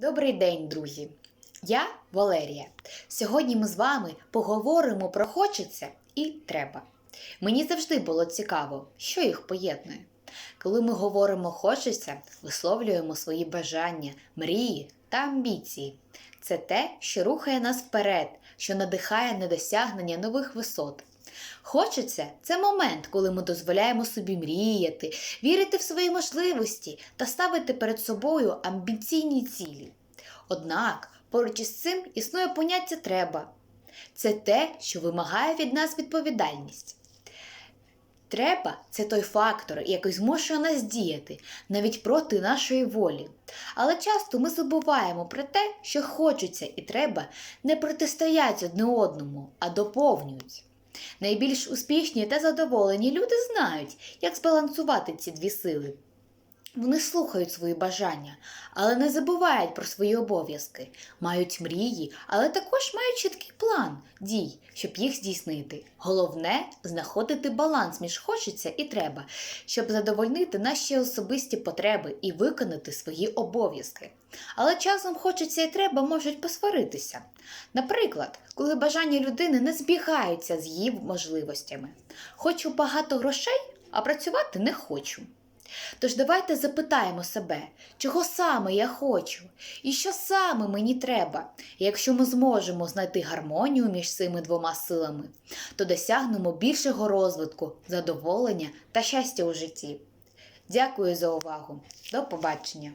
Добрий день, друзі! Я Валерія. Сьогодні ми з вами поговоримо про хочеться і треба. Мені завжди було цікаво, що їх поєднує. Коли ми говоримо хочеться, висловлюємо свої бажання, мрії та амбіції. Це те, що рухає нас вперед, що надихає на досягнення нових висот. Хочеться це момент, коли ми дозволяємо собі мріяти, вірити в свої можливості та ставити перед собою амбіційні цілі. Однак поруч із цим існує поняття треба. Це те, що вимагає від нас відповідальність. Треба це той фактор, який змушує нас діяти навіть проти нашої волі. Але часто ми забуваємо про те, що хочеться і треба не протистоять одне одному, а доповнюють. Найбільш успішні та задоволені люди знають, як збалансувати ці дві сили. Вони слухають свої бажання, але не забувають про свої обов'язки, мають мрії, але також мають чіткий план дій, щоб їх здійснити. Головне знаходити баланс між хочеться і треба, щоб задовольнити наші особисті потреби і виконати свої обов'язки. Але часом хочеться і треба можуть посваритися. Наприклад, коли бажання людини не збігаються з її можливостями. Хочу багато грошей, а працювати не хочу. Тож давайте запитаємо себе, чого саме я хочу, і що саме мені треба. Якщо ми зможемо знайти гармонію між цими двома силами, то досягнемо більшого розвитку, задоволення та щастя у житті. Дякую за увагу. До побачення!